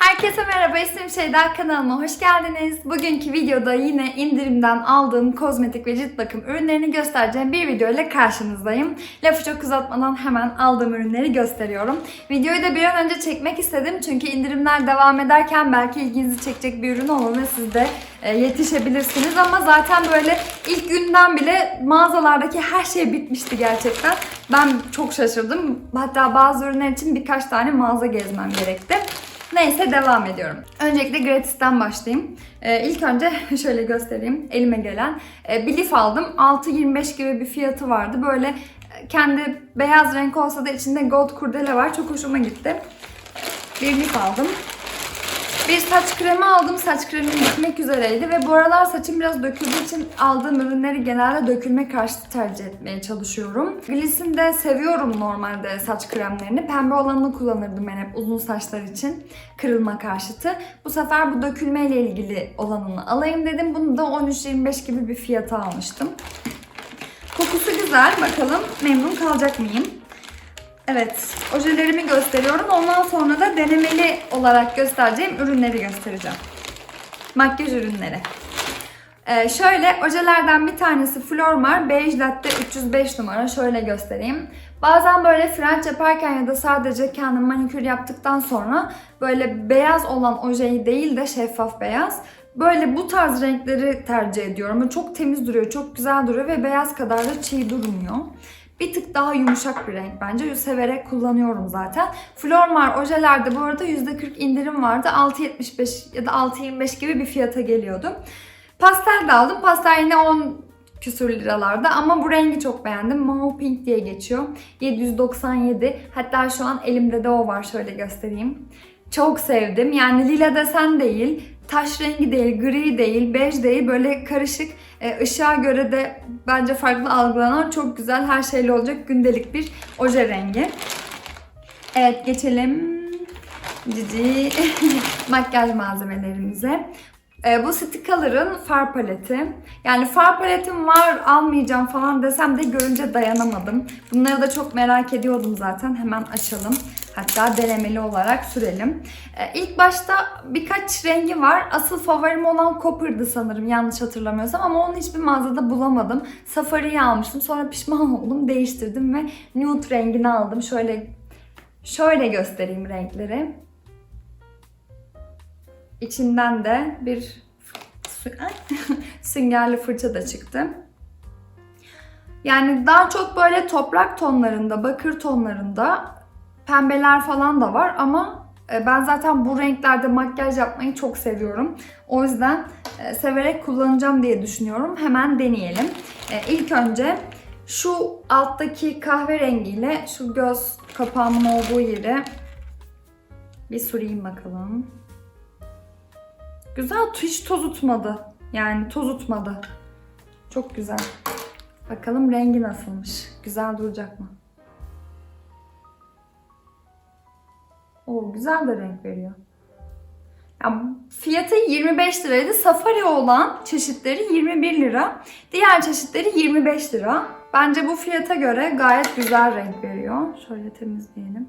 Herkese merhaba, ismim Şeyda kanalıma hoş geldiniz. Bugünkü videoda yine indirimden aldığım kozmetik ve cilt bakım ürünlerini göstereceğim bir video ile karşınızdayım. Lafı çok uzatmadan hemen aldığım ürünleri gösteriyorum. Videoyu da bir an önce çekmek istedim çünkü indirimler devam ederken belki ilginizi çekecek bir ürün olur ve siz de e, yetişebilirsiniz. Ama zaten böyle ilk günden bile mağazalardaki her şey bitmişti gerçekten. Ben çok şaşırdım. Hatta bazı ürünler için birkaç tane mağaza gezmem gerekti. Neyse devam ediyorum. Öncelikle Gratis'ten başlayayım. Ee, ilk önce şöyle göstereyim elime gelen. Ee, bir lif aldım. 6.25 gibi bir fiyatı vardı. Böyle e, kendi beyaz renk olsa da içinde gold kurdele var. Çok hoşuma gitti. Bir lif aldım. Bir saç kremi aldım. Saç kremim bitmek üzereydi ve bu aralar saçım biraz döküldüğü için aldığım ürünleri genelde dökülme karşıtı tercih etmeye çalışıyorum. Gliss'in de seviyorum normalde saç kremlerini. Pembe olanını kullanırdım ben hep uzun saçlar için. Kırılma karşıtı. Bu sefer bu dökülmeyle ilgili olanını alayım dedim. Bunu da 13.25 gibi bir fiyata almıştım. Kokusu güzel. Bakalım memnun kalacak mıyım? Evet, ojelerimi gösteriyorum. Ondan sonra da denemeli olarak göstereceğim ürünleri göstereceğim. Makyaj ürünleri. Ee, şöyle ojelerden bir tanesi Flormar Beige Latte 305 numara. Şöyle göstereyim. Bazen böyle frenç yaparken ya da sadece kendim manikür yaptıktan sonra böyle beyaz olan ojeyi değil de şeffaf beyaz. Böyle bu tarz renkleri tercih ediyorum. Çok temiz duruyor, çok güzel duruyor ve beyaz kadar da çiğ durmuyor. Bir tık daha yumuşak bir renk bence. Severek kullanıyorum zaten. Flormar ojelerde bu arada %40 indirim vardı. 6.75 ya da 6.25 gibi bir fiyata geliyordu. Pastel de aldım. Pastel yine 10 küsür liralarda ama bu rengi çok beğendim. Mauve Pink diye geçiyor. 797. Hatta şu an elimde de o var. Şöyle göstereyim. Çok sevdim. Yani lila desen değil, taş rengi değil, gri değil, bej değil. Böyle karışık. E, ışığa göre de bence farklı algılanan çok güzel her şeyle olacak gündelik bir oje rengi. Evet geçelim cici makyaj malzemelerimize. E, bu Sticaler'ın far paleti. Yani far paletim var almayacağım falan desem de görünce dayanamadım. Bunları da çok merak ediyordum zaten. Hemen açalım. Hatta denemeli olarak sürelim. E, ilk başta birkaç rengi var. Asıl favorim olan Copper'dı sanırım yanlış hatırlamıyorsam ama onu hiçbir mağazada bulamadım. Safari'yi almıştım. Sonra pişman oldum. Değiştirdim ve nude rengini aldım. Şöyle şöyle göstereyim renkleri. İçinden de bir süngerli fırça da çıktı. Yani daha çok böyle toprak tonlarında, bakır tonlarında pembeler falan da var ama e, ben zaten bu renklerde makyaj yapmayı çok seviyorum. O yüzden e, severek kullanacağım diye düşünüyorum. Hemen deneyelim. E, İlk önce şu alttaki kahverengiyle şu göz kapağımın olduğu yere bir süreyim bakalım. Güzel hiç toz tutmadı. Yani toz tutmadı. Çok güzel. Bakalım rengi nasılmış. Güzel duracak mı? Oo güzel de renk veriyor. Ya, fiyatı 25 liraydı. Safari olan çeşitleri 21 lira. Diğer çeşitleri 25 lira. Bence bu fiyata göre gayet güzel renk veriyor. Şöyle temizleyelim.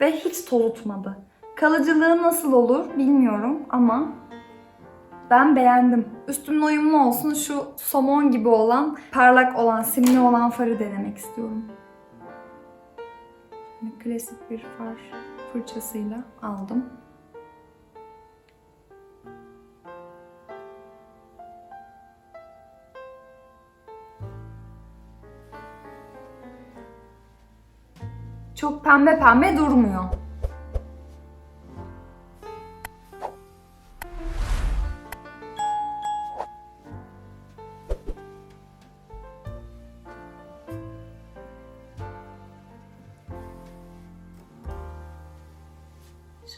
Ve hiç tozutmadı. Kalıcılığı nasıl olur bilmiyorum ama ben beğendim. Üstümle uyumlu olsun şu somon gibi olan, parlak olan, simli olan farı denemek istiyorum. Klasik bir far fırçasıyla aldım. Çok pembe pembe durmuyor.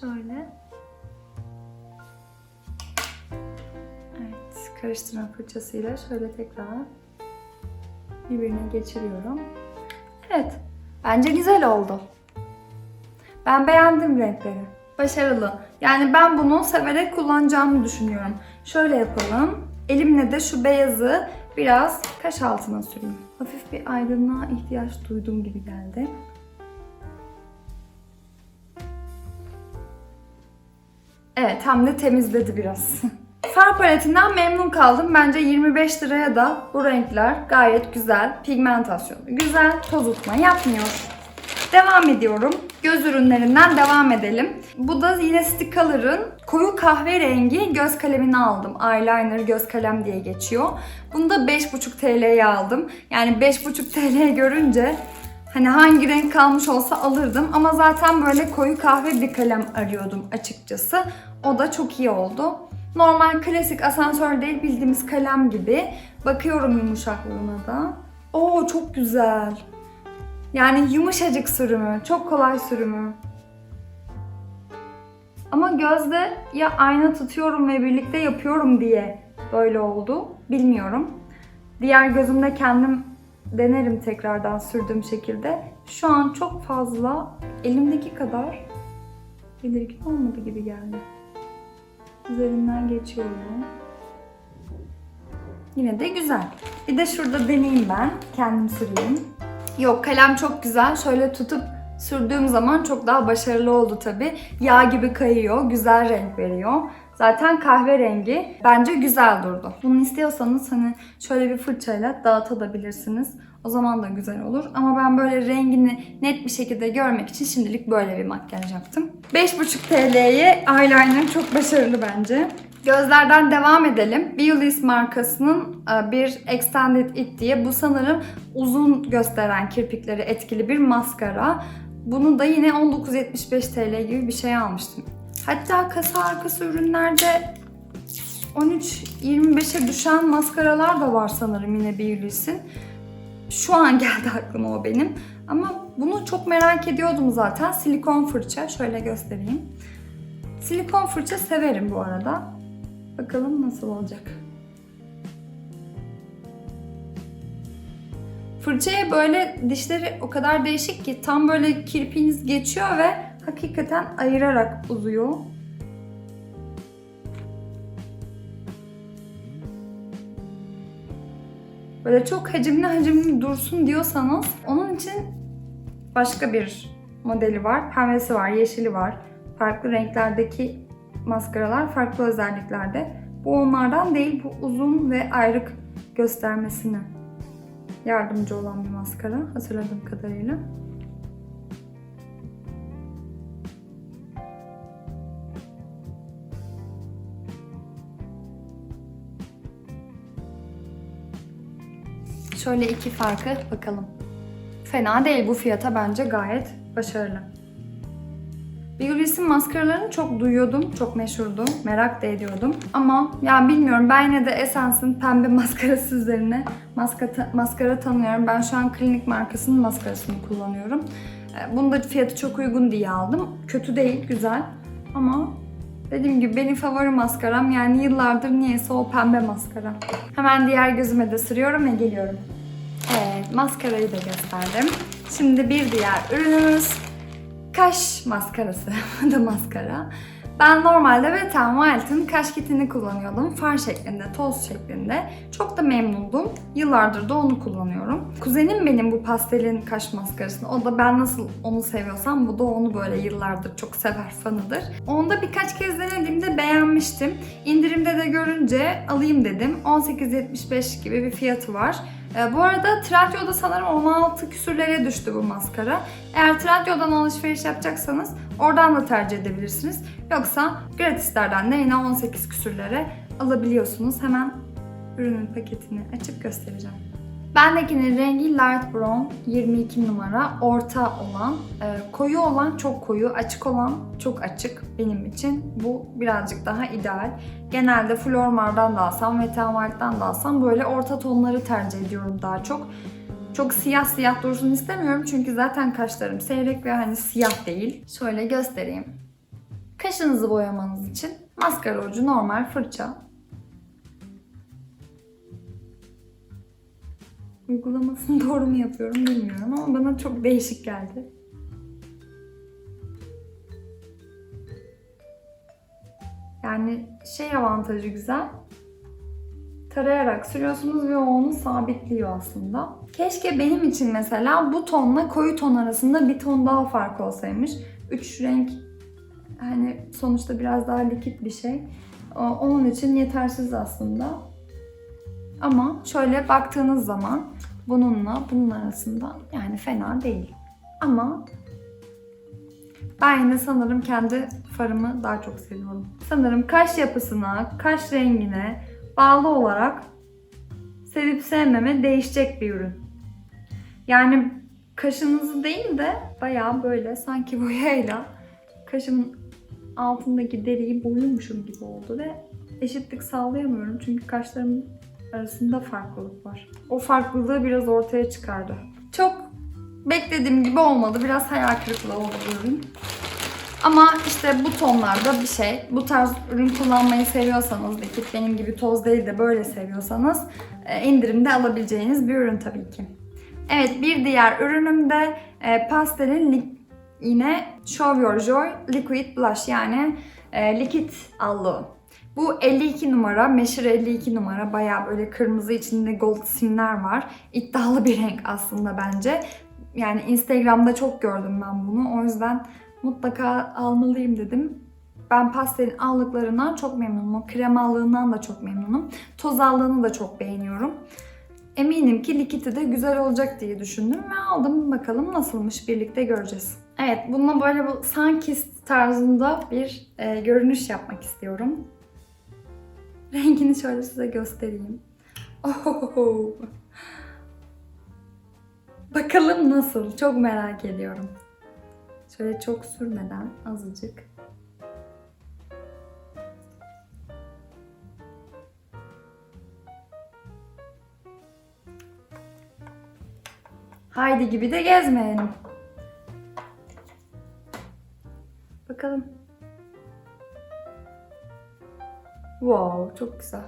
Şöyle. Evet, karıştıran fırçasıyla şöyle tekrar birbirine geçiriyorum. Evet, bence güzel oldu. Ben beğendim renkleri. Başarılı. Yani ben bunu severek kullanacağımı düşünüyorum. Şöyle yapalım. Elimle de şu beyazı biraz kaş altına süreyim. Hafif bir aydınlığa ihtiyaç duyduğum gibi geldi. Evet hem de temizledi biraz. Far paletinden memnun kaldım. Bence 25 liraya da bu renkler gayet güzel. Pigmentasyonu güzel. Tozutma yapmıyor. Devam ediyorum. Göz ürünlerinden devam edelim. Bu da yine Stick koyu kahverengi göz kalemini aldım. Eyeliner göz kalem diye geçiyor. Bunu da 5,5 TL'ye aldım. Yani 5,5 TL görünce hani hangi renk kalmış olsa alırdım. Ama zaten böyle koyu kahve bir kalem arıyordum açıkçası. O da çok iyi oldu. Normal klasik asansör değil bildiğimiz kalem gibi. Bakıyorum yumuşaklığına da. Oo çok güzel. Yani yumuşacık sürümü, çok kolay sürümü. Ama gözde ya ayna tutuyorum ve birlikte yapıyorum diye böyle oldu. Bilmiyorum. Diğer gözümde kendim denerim tekrardan sürdüğüm şekilde. Şu an çok fazla elimdeki kadar belirgin olmadı gibi geldi. Üzerinden geçiyorum. Yine de güzel. Bir de şurada deneyeyim ben. Kendim süreyim. Yok kalem çok güzel. Şöyle tutup sürdüğüm zaman çok daha başarılı oldu tabi. Yağ gibi kayıyor. Güzel renk veriyor. Zaten kahverengi. Bence güzel durdu. Bunu istiyorsanız hani şöyle bir fırçayla dağıtabilirsiniz. O zaman da güzel olur. Ama ben böyle rengini net bir şekilde görmek için şimdilik böyle bir makyaj yaptım. 5,5 TL'ye eyeliner çok başarılı bence. Gözlerden devam edelim. Biolis markasının e, bir Extended It diye bu sanırım uzun gösteren kirpikleri etkili bir maskara. Bunu da yine 19.75 TL gibi bir şey almıştım. Hatta kasa arkası ürünlerde 13-25'e düşen maskaralar da var sanırım yine Biolis'in. Şu an geldi aklıma o benim. Ama bunu çok merak ediyordum zaten. Silikon fırça. Şöyle göstereyim. Silikon fırça severim bu arada. Bakalım nasıl olacak. Fırçaya böyle dişleri o kadar değişik ki tam böyle kirpiğiniz geçiyor ve hakikaten ayırarak uzuyor. Böyle çok hacimli hacimli dursun diyorsanız onun için başka bir modeli var. Pembesi var, yeşili var. Farklı renklerdeki maskaralar farklı özelliklerde. Bu onlardan değil, bu uzun ve ayrık göstermesine yardımcı olan bir maskara hatırladığım kadarıyla. Şöyle iki farkı bakalım. Fena değil bu fiyata bence gayet başarılı. Biolis'in maskaralarını çok duyuyordum, çok meşhurdu, merak da ediyordum. Ama ya bilmiyorum ben yine de Essence'ın pembe maskarası üzerine maskara, maskara tanıyorum. Ben şu an klinik markasının maskarasını kullanıyorum. Ee, Bunu da fiyatı çok uygun diye aldım. Kötü değil, güzel. Ama dediğim gibi benim favori maskaram yani yıllardır niyeyse o pembe maskara. Hemen diğer gözüme de sürüyorum ve geliyorum. Evet, maskarayı da gösterdim. Şimdi bir diğer ürünümüz kaş maskarası. Da maskara. Ben normalde Wet n Wild'ın kaş kullanıyordum. Far şeklinde, toz şeklinde. Çok da memnundum. Yıllardır da onu kullanıyorum. Kuzenim benim bu pastelin kaş maskarasını. O da ben nasıl onu seviyorsam bu da onu böyle yıllardır çok sever fanıdır. Onu da birkaç kez denediğimde beğenmiştim. İndirimde de görünce alayım dedim. 18.75 gibi bir fiyatı var. Ee, bu arada Trendyol'da sanırım 16 küsürlere düştü bu maskara. Eğer Trendyol'dan alışveriş yapacaksanız oradan da tercih edebilirsiniz. Yoksa gratislerden de yine 18 küsürlere alabiliyorsunuz. Hemen ürünün paketini açıp göstereceğim. Bendekinin rengi light brown 22 numara orta olan e, koyu olan çok koyu açık olan çok açık benim için bu birazcık daha ideal. Genelde Flormar'dan da alsam ve Tenwald'dan da alsam böyle orta tonları tercih ediyorum daha çok. Çok siyah siyah dursun istemiyorum çünkü zaten kaşlarım seyrek ve hani siyah değil. Şöyle göstereyim. Kaşınızı boyamanız için maskara ucu normal fırça. Uygulamasını doğru mu yapıyorum bilmiyorum ama bana çok değişik geldi. Yani şey avantajı güzel. Tarayarak sürüyorsunuz ve o onu sabitliyor aslında. Keşke benim için mesela bu tonla koyu ton arasında bir ton daha fark olsaymış. Üç renk hani sonuçta biraz daha likit bir şey. Onun için yetersiz aslında. Ama şöyle baktığınız zaman bununla bunun arasında yani fena değil. Ama ben yine sanırım kendi farımı daha çok seviyorum. Sanırım kaş yapısına, kaş rengine bağlı olarak sevip sevmeme değişecek bir ürün. Yani kaşınızı değil de bayağı böyle sanki boyayla kaşımın altındaki deriyi boyuyormuşum gibi oldu ve eşitlik sağlayamıyorum çünkü kaşlarım arasında farklılık var. O farklılığı biraz ortaya çıkardı. Çok beklediğim gibi olmadı. Biraz hayal kırıklığı oldu ürün. Ama işte bu tonlarda bir şey. Bu tarz ürün kullanmayı seviyorsanız, likit benim gibi toz değil de böyle seviyorsanız e, indirimde alabileceğiniz bir ürün tabii ki. Evet bir diğer ürünüm de e, Pastel'in li- yine Show Your Joy Liquid Blush yani e, likit allığı. Bu 52 numara, meşhur 52 numara. Bayağı böyle kırmızı içinde gold simler var. İddialı bir renk aslında bence. Yani Instagram'da çok gördüm ben bunu. O yüzden mutlaka almalıyım dedim. Ben pastelin allıklarından çok memnunum. O kremallığından da çok memnunum. Toz allığını da çok beğeniyorum. Eminim ki likiti de güzel olacak diye düşündüm ve aldım. Bakalım nasılmış birlikte göreceğiz. Evet bununla böyle bu sunkist tarzında bir e, görünüş yapmak istiyorum. Rengini şöyle size göstereyim. Ohohoho. Bakalım nasıl? Çok merak ediyorum. Şöyle çok sürmeden azıcık. Haydi gibi de gezmeyelim. Wow, çok güzel.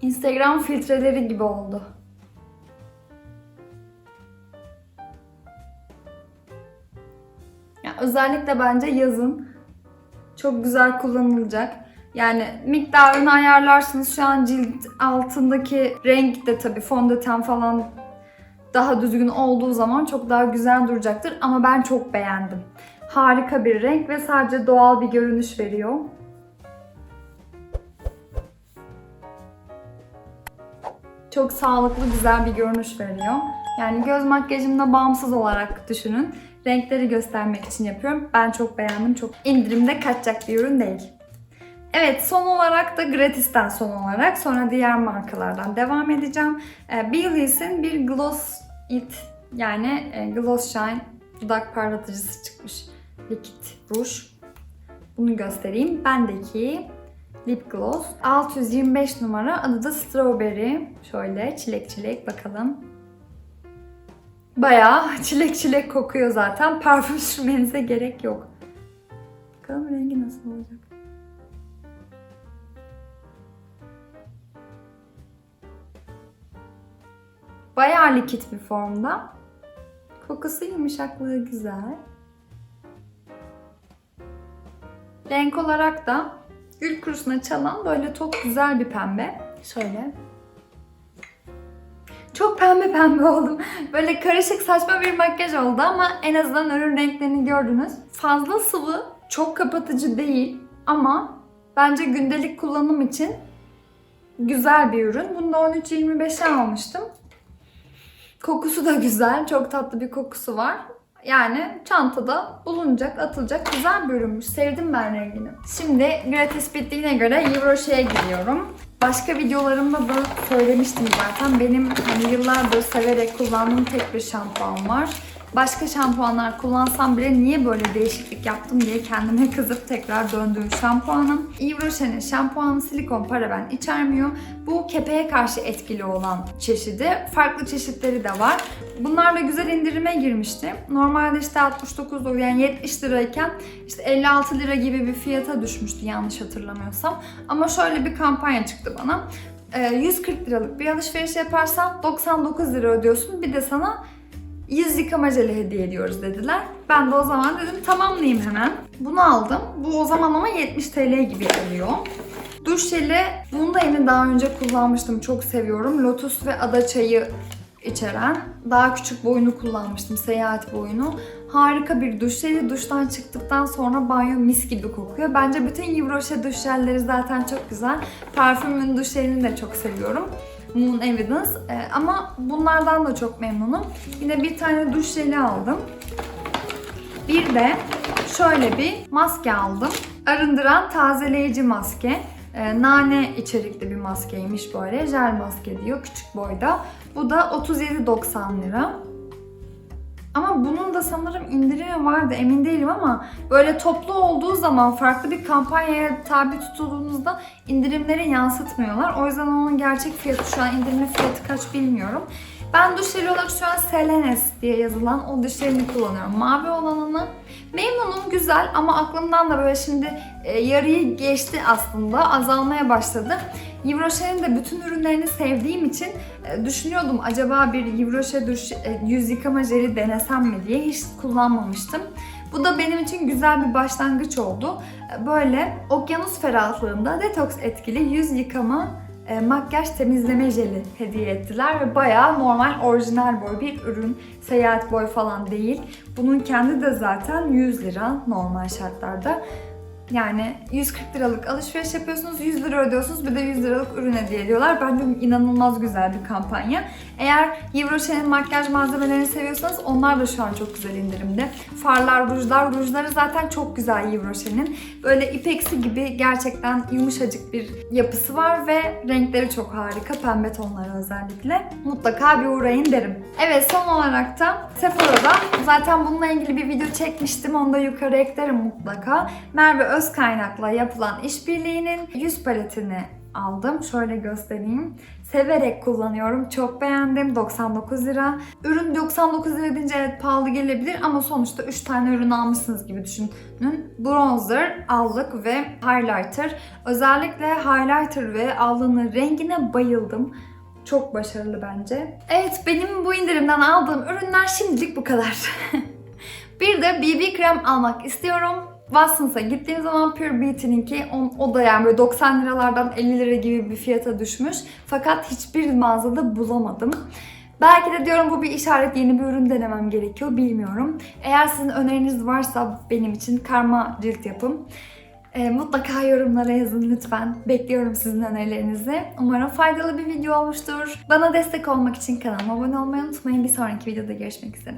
Instagram filtreleri gibi oldu. Ya özellikle bence yazın çok güzel kullanılacak. Yani miktarını ayarlarsınız. Şu an cilt altındaki renk de tabii fondöten falan daha düzgün olduğu zaman çok daha güzel duracaktır. Ama ben çok beğendim. Harika bir renk ve sadece doğal bir görünüş veriyor. Çok sağlıklı, güzel bir görünüş veriyor. Yani göz makyajımda bağımsız olarak düşünün. Renkleri göstermek için yapıyorum. Ben çok beğendim. Çok indirimde kaçacak bir ürün değil. Evet son olarak da Gratis'ten son olarak sonra diğer markalardan devam edeceğim. Ee, Baileys'in bir Gloss It yani e, Gloss Shine dudak parlatıcısı çıkmış. Likit ruj. Bunu göstereyim. Bendeki lip gloss 625 numara adı da Strawberry. Şöyle çilek çilek bakalım. Bayağı çilek çilek kokuyor zaten. Parfüm sürmenize gerek yok. Bakalım rengi nasıl olacak. Bayağı likit bir formda. Kokusu yumuşaklığı güzel. Renk olarak da gül kurusuna çalan böyle çok güzel bir pembe. Şöyle. Çok pembe pembe oldum. Böyle karışık saçma bir makyaj oldu ama en azından ürün renklerini gördünüz. Fazla sıvı, çok kapatıcı değil ama bence gündelik kullanım için güzel bir ürün. Bunu da 13.25'e almıştım. Kokusu da güzel. Çok tatlı bir kokusu var. Yani çantada bulunacak, atılacak güzel bir ürünmüş. Sevdim ben rengini. Şimdi gratis bittiğine göre Euroşe'ye gidiyorum. Başka videolarımda da söylemiştim zaten. Benim hani yıllardır severek kullandığım tek bir şampuan var. Başka şampuanlar kullansam bile niye böyle değişiklik yaptım diye kendime kızıp tekrar döndüğüm şampuanım. Yves Rocher'in şampuanı silikon paraben içermiyor. Bu kepeğe karşı etkili olan çeşidi. Farklı çeşitleri de var. Bunlar da güzel indirime girmişti. Normalde işte 69 lira yani 70 lirayken işte 56 lira gibi bir fiyata düşmüştü yanlış hatırlamıyorsam. Ama şöyle bir kampanya çıktı bana. Ee, 140 liralık bir alışveriş yaparsan 99 lira ödüyorsun. Bir de sana yüz yıkama jeli hediye ediyoruz dediler. Ben de o zaman dedim tamamlayayım hemen. Bunu aldım. Bu o zaman ama 70 TL gibi oluyor. Duş jeli, bunu da yine daha önce kullanmıştım. Çok seviyorum. Lotus ve ada çayı içeren. Daha küçük boyunu kullanmıştım. Seyahat boyunu. Harika bir duş jeli. Duştan çıktıktan sonra banyo mis gibi kokuyor. Bence bütün Yves Rocher duş jelleri zaten çok güzel. Parfümün duş jelini de çok seviyorum. Moon Evidence. Ee, ama bunlardan da çok memnunum. Yine bir tane duş jeli aldım. Bir de şöyle bir maske aldım. Arındıran tazeleyici maske. Ee, nane içerikli bir maskeymiş böyle. Jel maske diyor küçük boyda. Bu da 37.90 lira. Ama bunun da sanırım indirimi vardı emin değilim ama böyle toplu olduğu zaman farklı bir kampanyaya tabi tutulduğunuzda indirimleri yansıtmıyorlar. O yüzden onun gerçek fiyatı şu an indirimli fiyatı kaç bilmiyorum. Ben duş jeli olarak şu an Selenes diye yazılan o duş jelini kullanıyorum. Mavi olanını. Memnunum güzel ama aklımdan da böyle şimdi e, yarıyı geçti aslında. Azalmaya başladı. Yves Rocher'in de bütün ürünlerini sevdiğim için e, düşünüyordum acaba bir Yves Rocher duş, e, yüz yıkama jeli denesem mi diye hiç kullanmamıştım. Bu da benim için güzel bir başlangıç oldu. E, Böyle okyanus ferahlığında detoks etkili yüz yıkama e, makyaj temizleme jeli hediye ettiler ve bayağı normal orijinal boy bir ürün. Seyahat boy falan değil. Bunun kendi de zaten 100 lira normal şartlarda. Yani 140 liralık alışveriş yapıyorsunuz, 100 lira ödüyorsunuz bir de 100 liralık ürün hediye ediyorlar. Bence inanılmaz güzel bir kampanya. Eğer Yves Rocher'in makyaj malzemelerini seviyorsanız onlar da şu an çok güzel indirimde. Farlar, rujlar, rujları zaten çok güzel Yves Rocher'in. Böyle ipeksi gibi gerçekten yumuşacık bir yapısı var ve renkleri çok harika. Pembe tonları özellikle. Mutlaka bir uğrayın derim. Evet son olarak da Sephora'da zaten bununla ilgili bir video çekmiştim. Onu da yukarı eklerim mutlaka. Merve Özkaynak'la yapılan işbirliğinin yüz paletini aldım. Şöyle göstereyim. Severek kullanıyorum. Çok beğendim. 99 lira. Ürün 99 lira deyince evet pahalı gelebilir ama sonuçta 3 tane ürün almışsınız gibi düşünün. Bronzer, allık ve highlighter. Özellikle highlighter ve allığın rengine bayıldım. Çok başarılı bence. Evet benim bu indirimden aldığım ürünler şimdilik bu kadar. bir de BB krem almak istiyorum. Watsons'a gittiğim zaman Pure Beauty'ninki o, da yani böyle 90 liralardan 50 lira gibi bir fiyata düşmüş. Fakat hiçbir mağazada bulamadım. Belki de diyorum bu bir işaret yeni bir ürün denemem gerekiyor bilmiyorum. Eğer sizin öneriniz varsa benim için karma cilt yapım. E, mutlaka yorumlara yazın lütfen. Bekliyorum sizin önerilerinizi. Umarım faydalı bir video olmuştur. Bana destek olmak için kanalıma abone olmayı unutmayın. Bir sonraki videoda görüşmek üzere.